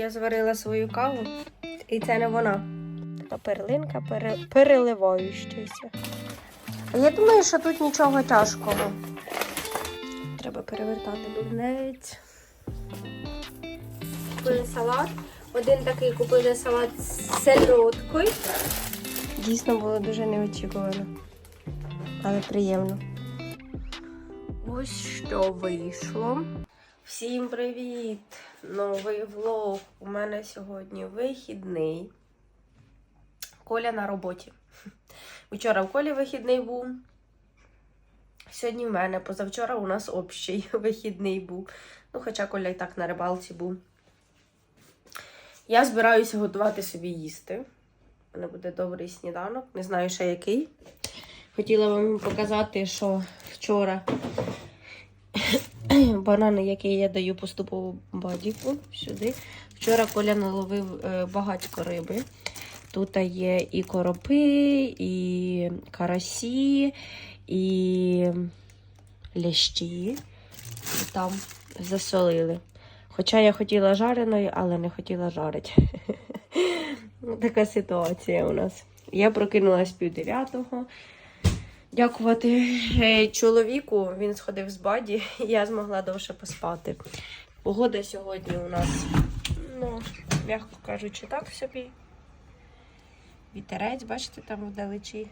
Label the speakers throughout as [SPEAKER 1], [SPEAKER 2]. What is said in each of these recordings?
[SPEAKER 1] я зварила свою каву, і це не вона. Та перлинка пере... переливаючася. Я думаю, що тут нічого тяжкого. Треба перевертати дурнець. Купили салат. Один такий купили салат з селедкою. Дійсно було дуже неочікувано. Але приємно. Ось що вийшло. Всім привіт! Новий влог. У мене сьогодні вихідний. Коля на роботі. Вчора в Колі вихідний був. Сьогодні в мене, позавчора у нас общий вихідний був. Ну, хоча Коля і так на рибалці був. Я збираюся готувати собі їсти. У мене буде добрий сніданок. Не знаю ще який. Хотіла вам показати, що вчора банани, які я даю поступово бадіку сюди. Вчора Коля наловив е, багатько риби. Тут є і коропи, і карасі, і лящі. І там засолили. Хоча я хотіла жареної, але не хотіла жарити. Така ситуація у нас. Я прокинулась пів дев'ятого. Дякувати е, чоловіку. Він сходив з баді, і я змогла довше поспати. Погода сьогодні у нас, ну, м'яко кажучи, так собі. Вітерець, бачите, там вдалечі.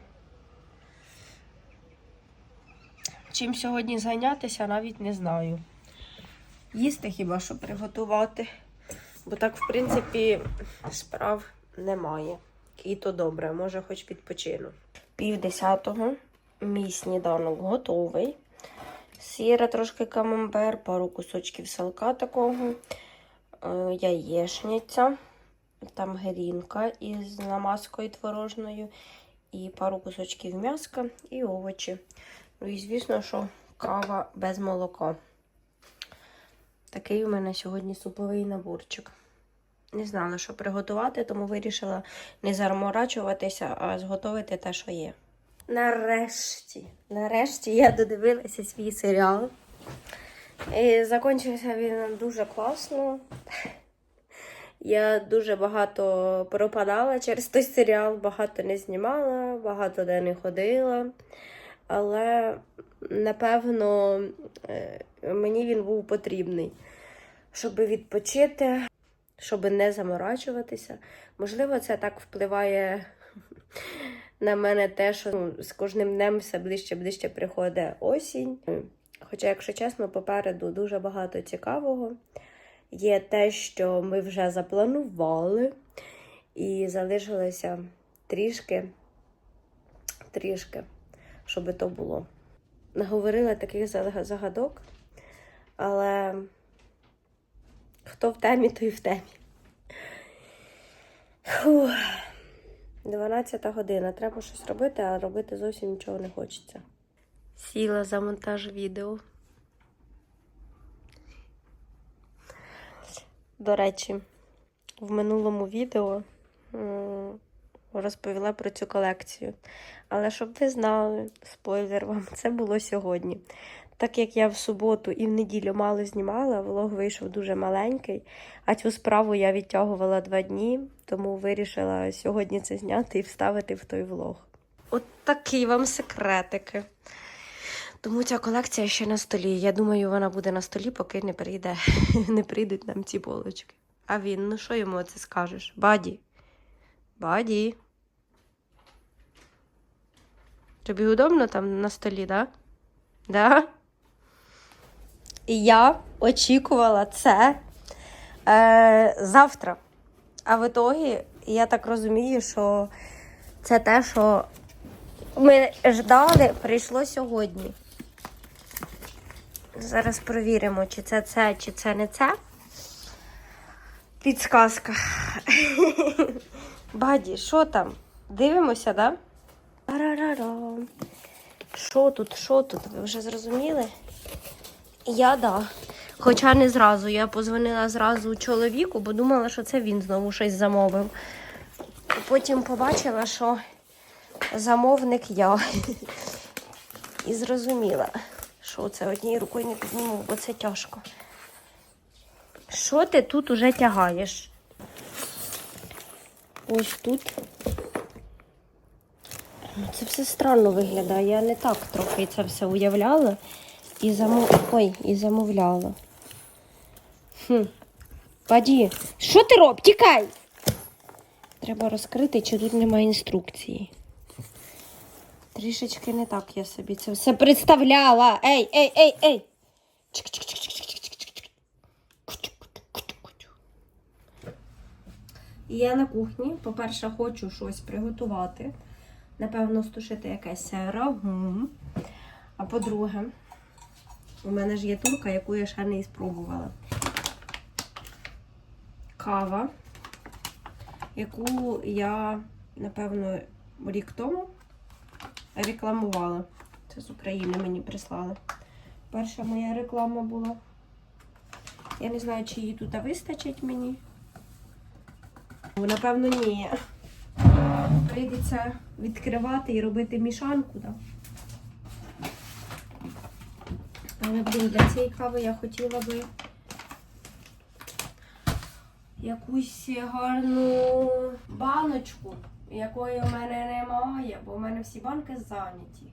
[SPEAKER 1] Чим сьогодні зайнятися, навіть не знаю. Їсти хіба що приготувати. Бо так, в принципі, справ немає. І то добре, може хоч відпочину. Пів десятого. Мій сніданок готовий. Сіра трошки камамбер, пару кусочків салка такого, е, яєшниця, там грінка із намазкою творожною, і пару кусочків м'яска і овочі. Ну і звісно, що кава без молока. Такий у мене сьогодні суповий наборчик. Не знала, що приготувати, тому вирішила не заморачуватися, а зготовити те, що є. Нарешті, нарешті я додивилася свій серіал. І закінчився він дуже класно. Я дуже багато пропадала через той серіал, багато не знімала, багато де не ходила. Але, напевно, е, мені він був потрібний, щоб відпочити, щоб не заморачуватися. Можливо, це так впливає на мене те, що ну, з кожним днем все ближче ближче приходить осінь. Хоча, якщо чесно, попереду дуже багато цікавого. Є те, що ми вже запланували, і залишилося трішки, трішки, щоб то було. Наговорила таких загадок, але хто в темі, той в темі. Фух. 12 година. Треба щось робити, а робити зовсім нічого не хочеться. Сіла за монтаж відео. До речі, в минулому відео розповіла про цю колекцію. Але щоб ви знали, спойлер вам, це було сьогодні. Так як я в суботу і в неділю мало знімала, влог вийшов дуже маленький, а цю справу я відтягувала два дні, тому вирішила сьогодні це зняти і вставити в той влог. От такі вам секретики. Тому ця колекція ще на столі. Я думаю, вона буде на столі, поки не прийде, не прийдуть нам ці полочки. А він, ну що йому це скажеш? Баді. Баді. Тобі удобно там на столі, да? Да? Я очікувала це е, завтра. А в ітогі, я так розумію, що це те, що ми ждали, прийшло сьогодні. Зараз перевіримо, чи це це, чи це не це. Підсказка. Баді, що там? Дивимося, да? Що тут, що тут? Ви вже зрозуміли? Я да. Хоча не зразу. Я позвонила зразу чоловіку, бо думала, що це він знову щось замовив. Потім побачила, що замовник я. І зрозуміла, що це однією рукою не підніму, бо це тяжко. Що ти тут уже тягаєш? ось тут. Ну, Це все странно виглядає. Я не так трохи це все уявляла і, замов... Ой, і замовляла. Хм. Паді, що ти робиш? Тікай! Треба розкрити, чи тут немає інструкції. Трішечки не так я собі це все представляла. Ей, ей, ей, ей! Я на кухні, по-перше, хочу щось приготувати. Напевно, стушити якесь рагу. А по-друге, у мене ж є турка, яку я ще не спробувала. Кава, яку я, напевно, рік тому рекламувала. Це з України мені прислали. Перша моя реклама була. Я не знаю, чи її тут вистачить мені. Напевно, ні. Прийдеться відкривати і робити мішанку. Да? Але блін, для цієї кави я хотіла би якусь гарну баночку, якої у мене немає, бо у мене всі банки зайняті.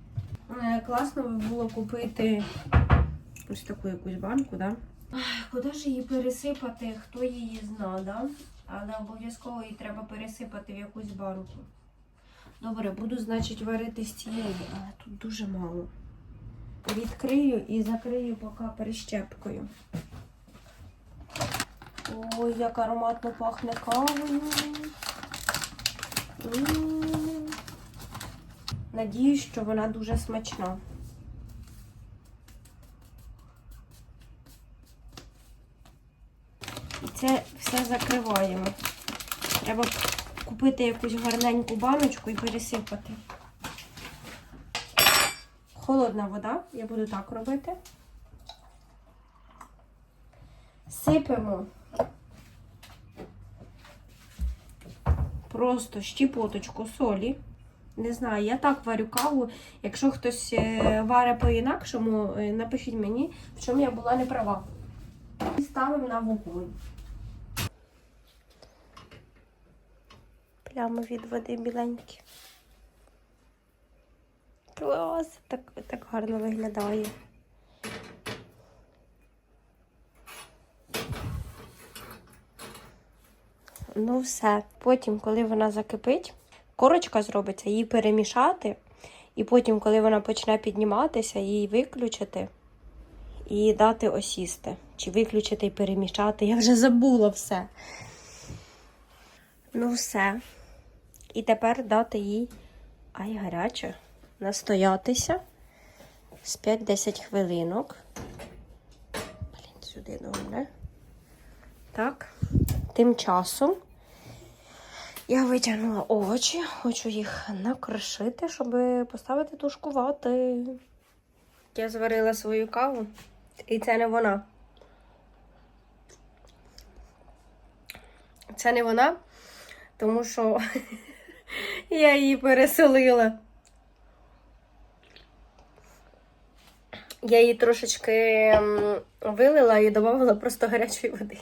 [SPEAKER 1] Е, Класно би було купити ось таку якусь банку, да? Куди ж її пересипати, хто її зна, да? Але обов'язково її треба пересипати в якусь банку. Добре, буду, значить, варити з цієї, але тут дуже мало. Відкрию і закрию поки перещепкою. Ой, як ароматно пахне кавою. Надіюсь, що вона дуже смачна. І це все закриваємо. Треба купити якусь гарненьку баночку і пересипати. Холодна вода, я буду так робити. Сипемо просто щіпоточку солі. Не знаю, я так варю каву. Якщо хтось е, варить по-інакшому, е, напишіть мені, в чому я була не права. І ставимо на вогонь. Плями від води біленькі. Клас! Так, так гарно виглядає. Ну, все. Потім, коли вона закипить, корочка зробиться, її перемішати. І потім, коли вона почне підніматися, її виключити і дати осісти. Чи виключити і перемішати. Я вже забула все. Ну, все. І тепер дати їй ай гаряче, настоятися з 5-10 хвилинок. Блін, сюди добре. Так. Тим часом я витягнула овочі, хочу їх накрошити, щоб поставити тушкувати. Я зварила свою каву, і це не вона. Це не вона, тому що я її переселила. Я її трошечки вилила і додавала просто гарячої води.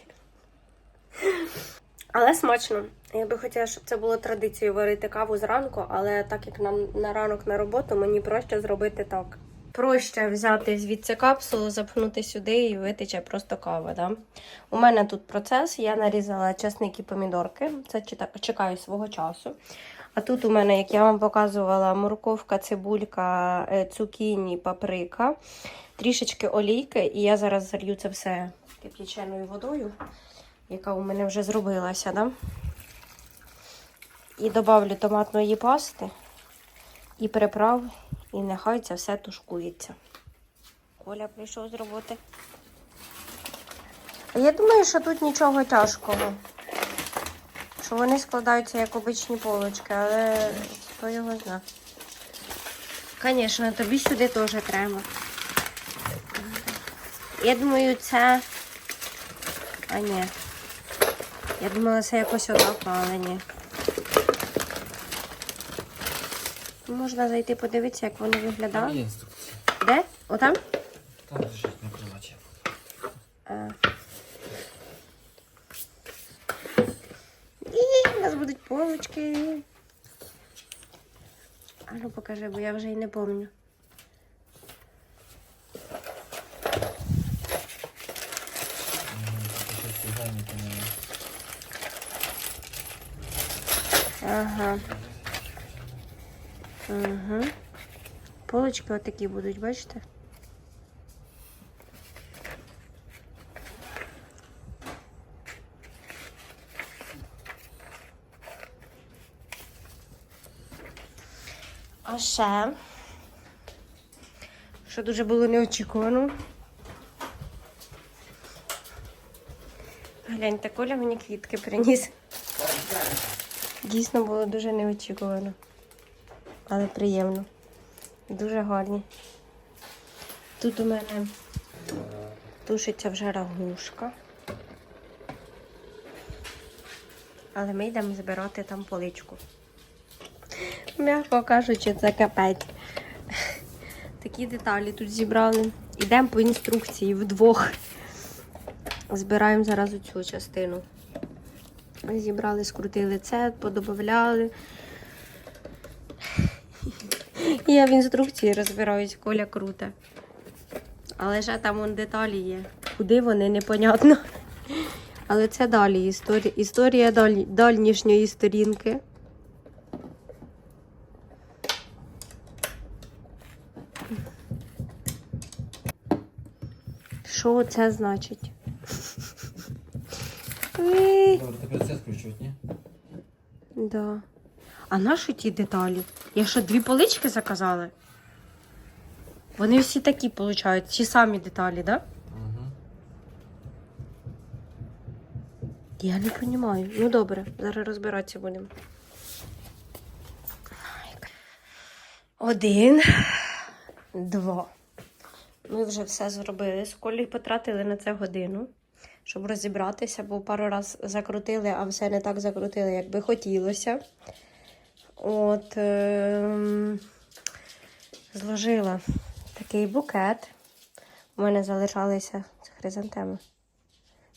[SPEAKER 1] Але смачно. Я би хотіла, щоб це було традицією варити каву зранку, але так як нам на ранок на роботу, мені проще зробити так. Проще взяти звідси капсулу, запхнути сюди і витече просто кава. Да? У мене тут процес, я нарізала часник і помідорки, це чекаю свого часу. А тут у мене, як я вам показувала, морковка, цибулька, е, цукіні, паприка, трішечки олійки, і я зараз залью це все кип'яченою водою яка у мене вже зробилася, да? І додавлю томатної пасти і приправ, і нехай це все тушкується. Коля прийшов з роботи. Я думаю, що тут нічого тяжкого. Що вони складаються як обичні полочки, але хто його зна. Звісно, тобі сюди теж треба. Я думаю, це. А ні. Я думала, це якось отак, але ні. Можна зайти подивитися, як вони виглядають. Де? Отам?
[SPEAKER 2] Там лежить на кроваті.
[SPEAKER 1] А. І нас будуть полочки. А ну покажи, бо я вже й не пам'ятаю. Ага. Угу. Полочки отакі будуть, бачите? А ще, що дуже було неочікувано. Гляньте, Коля мені квітки приніс. Дійсно було дуже неочікувано. Але приємно. Дуже гарні. Тут у мене тушиться вже рагушка. Але ми йдемо збирати там поличку. М'яко кажучи, це капець. Такі деталі тут зібрали. Йдемо по інструкції вдвох. Збираємо зараз цю частину. Зібрали, скрутили це, подобавляли. Я в інструкції розбираюсь, Коля круте. Але ще там вон деталі є. Куди вони, непонятно. Але це далі історія, історія даль, дальнішньої сторінки. Що це значить?
[SPEAKER 2] Добре, тепер це скручувати, ні?
[SPEAKER 1] Да. А нащо ті деталі? Я що, дві полички заказала? Вони всі такі, виходять, ті самі деталі, да?
[SPEAKER 2] Угу.
[SPEAKER 1] Я не розумію. Ну добре, зараз розбиратися будемо. Один, два. Ми вже все зробили. З Колею потратили на це годину, щоб розібратися, бо пару раз закрутили, а все не так закрутили, як би хотілося. От ем, зложила такий букет. У мене залишалися хризантеми.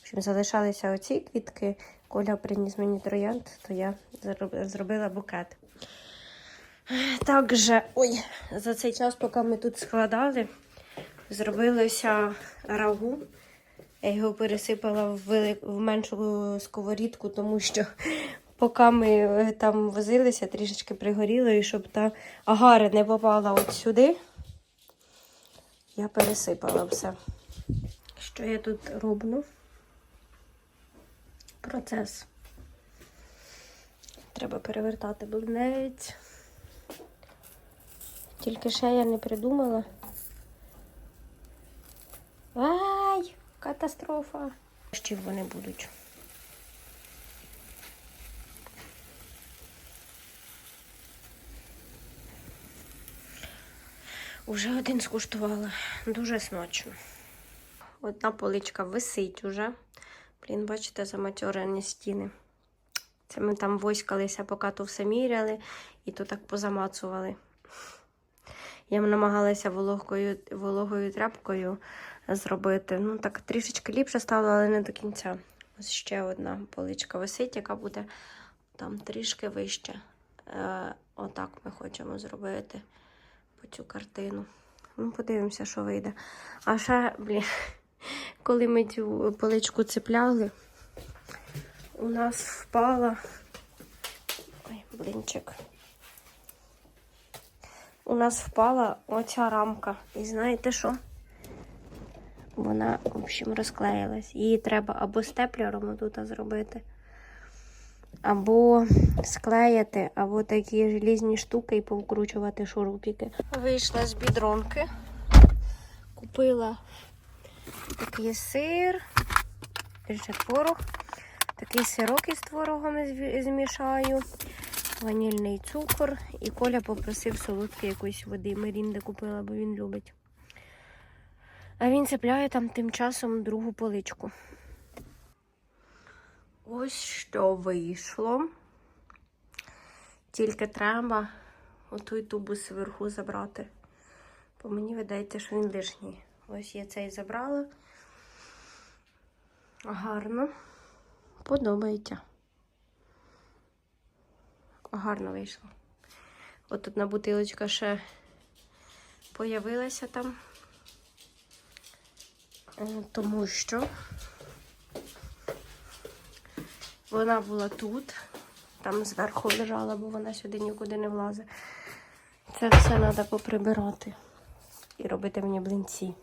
[SPEAKER 1] В залишалися оці квітки. Коля приніс мені троянд, то я зробила букет. Також, ой, за цей час, поки ми тут складали, зробилося рагу. Я його пересипала в, вели- в меншу сковорідку, тому що поки ми е, там возилися, трішечки пригоріло, і щоб та агара не попала от сюди, я пересипала все. Що я тут роблю? Процес. Треба перевертати блинець. Тільки ще я не придумала. Ай, катастрофа. Ще вони будуть. Уже один скуштувала. Дуже смачно. Одна поличка висить уже. Блін, бачите, заматьорені стіни. Це ми там воськалися, поки то все міряли, і то так позамацували. Я намагалася вологкою, вологою тряпкою зробити. Ну, так трішечки ліпше стало, але не до кінця. Ось ще одна поличка висить, яка буде там трішки вище. Е, отак ми хочемо зробити по цю картину. Ну, подивимося, що вийде. А ще, блін, коли ми цю поличку цепляли, у нас впала. Ой, блінчик. У нас впала оця рамка. І знаєте що? Вона, в общем, розклеїлась. Її треба або степлером тут зробити, або склеїти, або такі желізні штуки і повкручувати шурупики. Вийшла з бідронки, купила такий сир, ще творог. Такий сирок із творогом змішаю, ванільний цукор. І Коля попросив солодкої якоїсь води. Мерінди купила, бо він любить. А він цепляє там тим часом другу поличку. Ось що вийшло. Тільки треба отой тубус зверху забрати. Бо мені видається, що він лишній. Ось я цей забрала. Гарно. Подобається. Гарно вийшло. От тут на бутилочка ще появилася там. Тому що вона була тут, там зверху лежала, бо вона сюди нікуди не влазить. Це все треба поприбирати і робити мені блинці.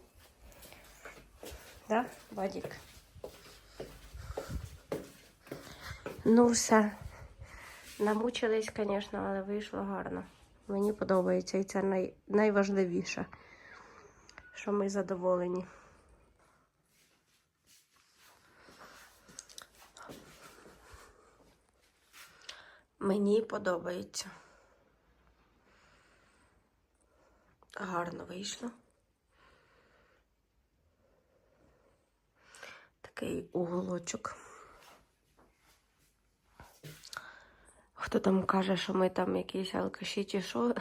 [SPEAKER 1] Да, Вадік? Ну, все. Намучились, звісно, але вийшло гарно. Мені подобається, і це най... найважливіше, що ми задоволені. Мені подобається. Гарно вийшло. Такий уголочок. Хто там каже, що ми там якісь алкаші чи що,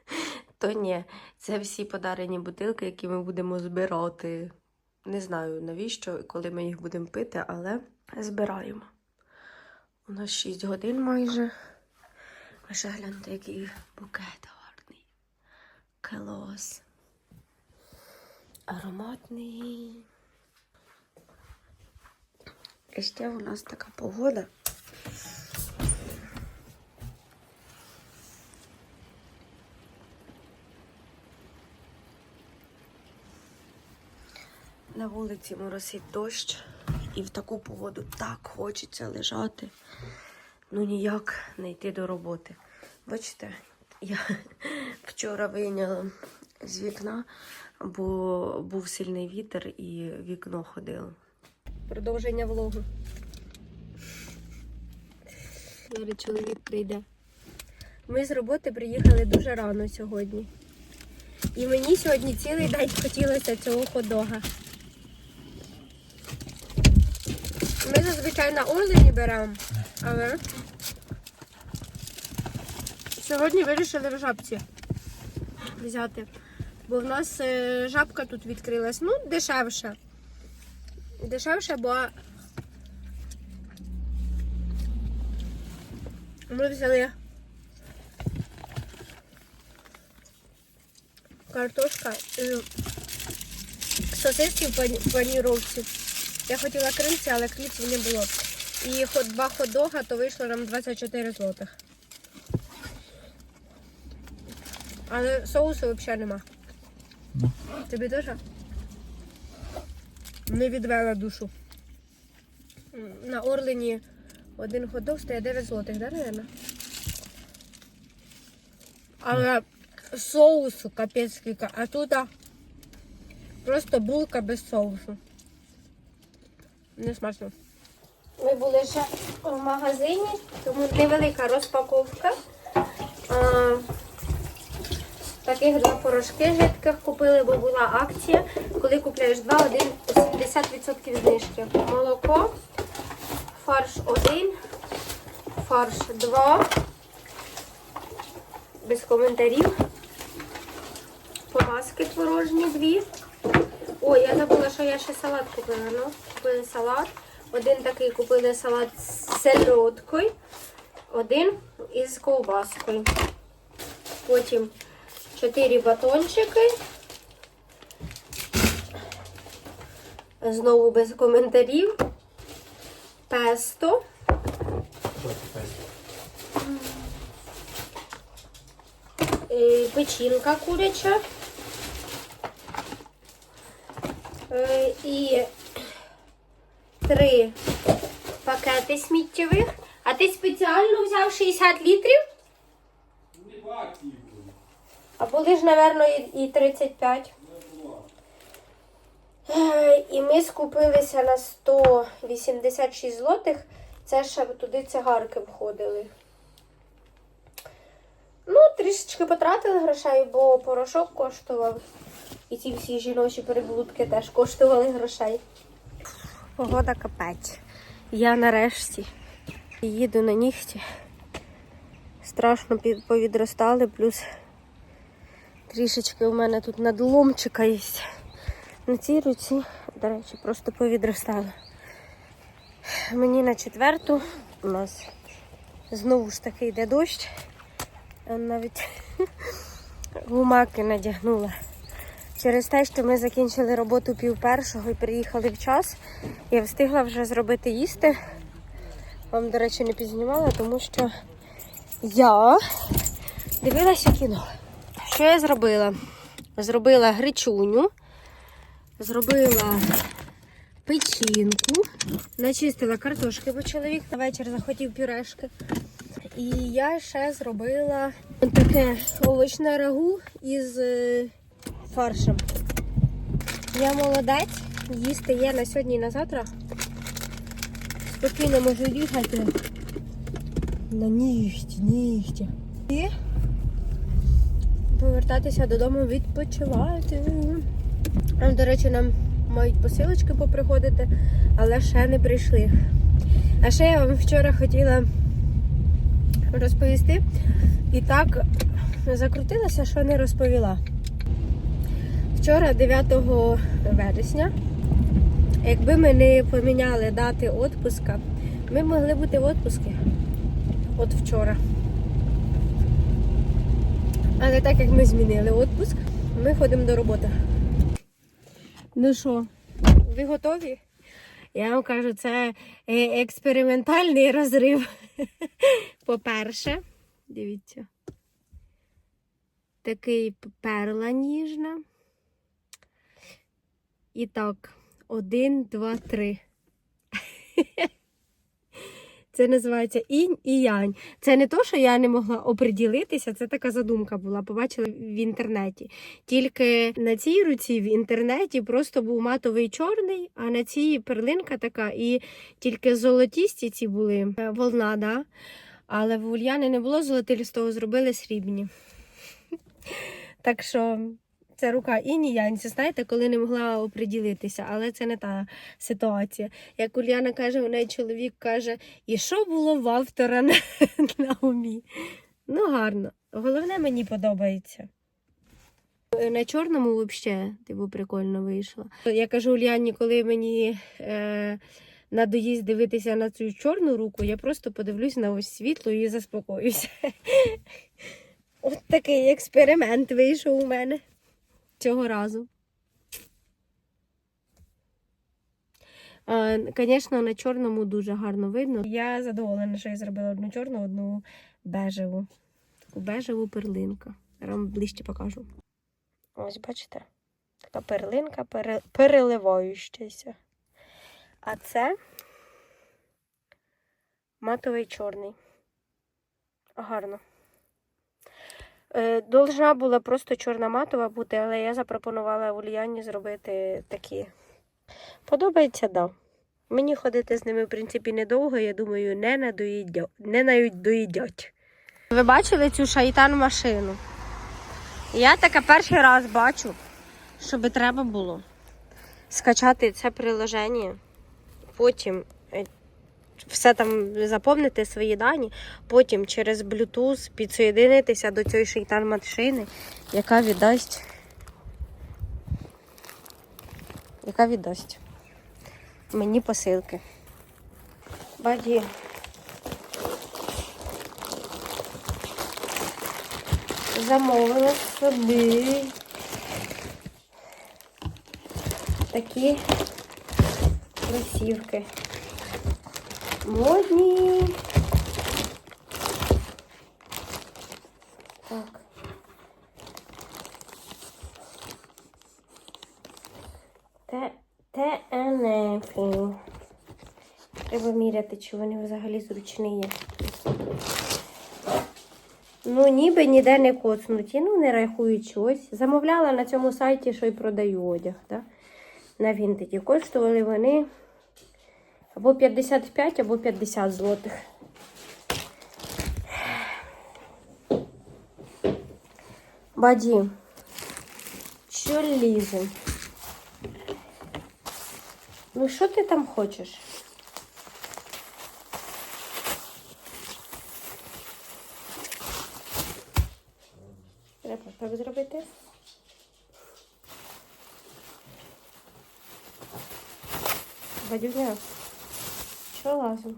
[SPEAKER 1] то ні. Це всі подарені бутилки, які ми будемо збирати. Не знаю навіщо і коли ми їх будемо пити, але збираємо. У нас 6 годин майже. А ще гляньте, який букет гарний. Келос. Ароматний. І ще у нас така погода. На вулиці моросить дощ, і в таку погоду так хочеться лежати. Ну ніяк не йти до роботи. Бачите, я вчора вийняла з вікна, бо був сильний вітер і вікно ходило. Продовження влогу. Зараз чоловік прийде. Ми з роботи приїхали дуже рано сьогодні. І мені сьогодні цілий день хотілося цього ходога. Ми зазвичай на Орлені беремо, але сьогодні вирішили в жабці взяти. Бо в нас е, жабка тут відкрилась. Ну, дешевше. Дешевше, бо ми взяли картошка, е, сосиски в пані- паніровці. Я хотіла крильця, але кліпсів не було. І хот два хот-дога, то вийшло нам 24 злотих. Але соусу взагалі нема.
[SPEAKER 2] Ну.
[SPEAKER 1] Тобі теж? Не відвела душу. На Орлені один хот-дог стоїть 9 злотих, да, наверное? Але соусу капець скільки, а тут просто булка без соусу. Не смачно. Ми були ще в магазині, тому невелика розпаковка. А, таких два порошки жидких купили, бо була акція. Коли купляєш два, один 70% знижки. Молоко, фарш 1, фарш 2. Без коментарів. Помазки творожні дві. Ой, я забула, що я ще салат купила. Ну, купили салат. Один такий купили салат з селедкою, один із ковбаскою. Потім чотири батончики. Знову без коментарів. Песто. Е, печінка куряча. Е, І три пакети сміттєвих. А ти спеціально взяв 60 літрів? А були ж, напевно, і і 35. Е, І ми скупилися на 186 злотих. Це ще туди цигарки входили. Ну, трішечки потратили грошей, бо порошок коштував. І ці всі жіночі переблудки теж коштували грошей. Погода капець. Я нарешті їду на нігті. Страшно повідростали, плюс трішечки у мене тут надломчика є. На цій руці, до речі, просто повідростали. Мені на четверту у нас Знову ж таки йде дощ. Навіть гумаки надягнула. Через те, що ми закінчили роботу пів першого і приїхали в час, я встигла вже зробити їсти. Вам, до речі, не підзнімала, тому що я дивилася кіно. Що я зробила? Зробила гречуню, зробила печінку, начистила картошки, бо чоловік на вечір захотів пюрешки. І я ще зробила таке овочне рагу із е, фаршем. Я молодець, їсти є на сьогодні і на завтра. Спокійно можу їхати на нігті, нігті. І повертатися додому відпочивати. До речі, нам мають посилочки поприходити, але ще не прийшли. А ще я вам вчора хотіла розповісти. І так закрутилася, що не розповіла. Вчора, 9 вересня, якби ми не поміняли дати відпуска, ми могли бути в відпуску. От вчора. Але так як ми змінили відпуск, ми ходимо до роботи. Ну що, ви готові? Я вам кажу, це е, експериментальний розрив. По-перше, дивіться. Такий перла ніжна. І так, один, два, три. Це називається інь і янь. Це не то, що я не могла оприділитися, це така задумка була, побачила в інтернеті. Тільки на цій руці в інтернеті просто був матовий чорний, а на цій перлинка така, і тільки золотісті ці були е, волна, да? але в Ульяни не було золотистого, зробили срібні. Так що це рука інь і янь. Знаєте, коли не могла оприділитися, але це не та ситуація. Як Ульяна каже, у неї чоловік каже, і що було в автора на, на умі. Ну, гарно. Головне, мені подобається. На чорному взагалі, типу, прикольно вийшло. Я кажу Ульяні, коли мені е, надоїсть дивитися на цю чорну руку, я просто подивлюсь на ось світло і заспокоюся. От такий експеримент вийшов у мене цього разу. Звісно, на чорному дуже гарно видно. Я задоволена, що я зробила одну чорну, одну бежеву. Таку бежеву перлинку. Я вам ближче покажу. Ось бачите? Така перлинка пере... переливаючася. А це матовий чорний. Гарно. Е, Должна була просто чорна матова бути, але я запропонувала Ульяні зробити такі. Подобається, да. Мені ходити з ними, в принципі, недовго, я думаю, не надоїдять. Не навіть доїдять. Ви бачили цю шайтан машину? Я таке перший раз бачу, щоб треба було скачати це приложення, потім е, все там заповнити свої дані, потім через Bluetooth підсоєдинитися до цієї шейтан машини, яка віддасть. Яка віддасть мені посилки. Баді. Замовила собі такі кросівки. Модні. Так. ТНФ. Треба міряти, чи вони взагалі зручні є. Ну, ніби ніде не коцнуті, ну не рахуючи ось. Замовляла на цьому сайті, що й продаю одяг. Да? На Вінтеді. Коштували вони або 55, або 50 злотих. Баді, що лізе? Ну, що ти там хочеш? Треба так зробити. Бадюня, Вилазимо.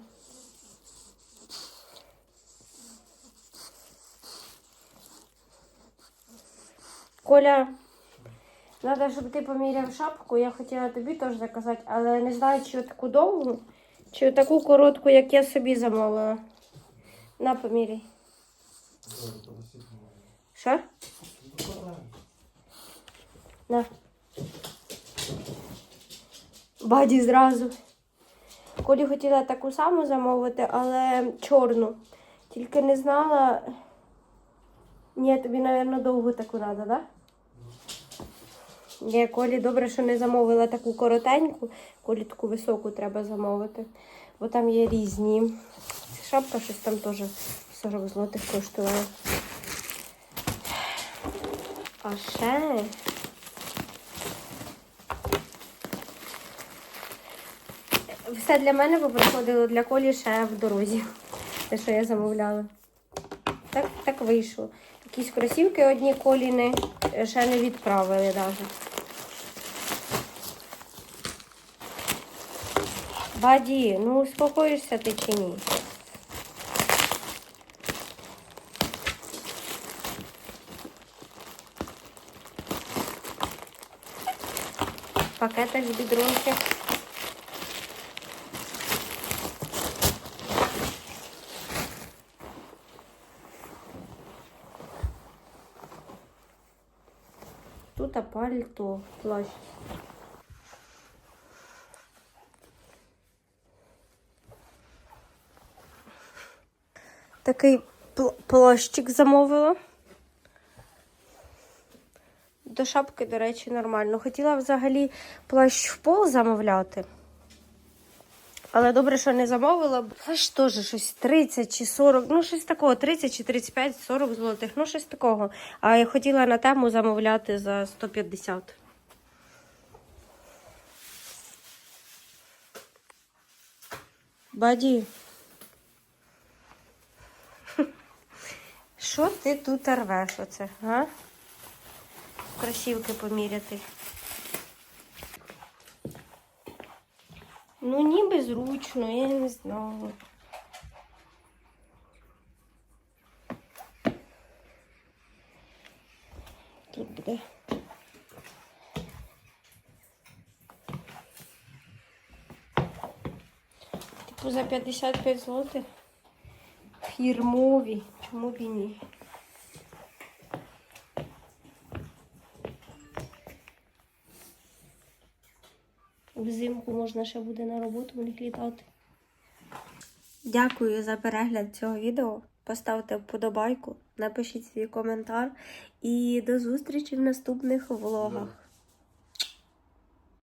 [SPEAKER 1] Коля, треба, щоб ти поміряв шапку. Я хотіла тобі теж заказати, але не знаю, чи таку довгу, чи таку коротку, як я собі замовила. На поміряй. Що? На. Баді зразу. Колі хотіла таку саму замовити, але чорну. Тільки не знала. Ні, тобі, мабуть, довго таку треба, так? Да? Ні, Колі добре, що не замовила таку коротеньку, Колі таку високу треба замовити. Бо там є різні. Шапка щось там теж 40 злотих коштувала. А ще. Все для мене поприходило для Колі ще в дорозі. Те, що я замовляла. Так, так вийшло. Якісь кросівки одні коліни ще не відправили навіть. Баді, ну успокоїшся ти чи ні? Пакетик з бідронки. Тут а пальто, плащ. Такий пл- плащик замовила. До шапки, до речі, нормально. Хотіла взагалі плащ в пол замовляти. Але добре, що не замовила. бо Плащ теж щось 30 чи 40, ну щось такого, 30 чи 35, 40 злотих, ну щось такого. А я хотіла на тему замовляти за 150. Баді. Що ти тут рвеш оце, га? Красівки поміряти. Ну, ніби зручно, я не знаю. Тут буде. Типу за 55 злотих. Фірмові. Чому б і ні? Взимку можна ще буде на роботу в них літати. Дякую за перегляд цього відео. Поставте вподобайку, напишіть свій коментар і до зустрічі в наступних влогах.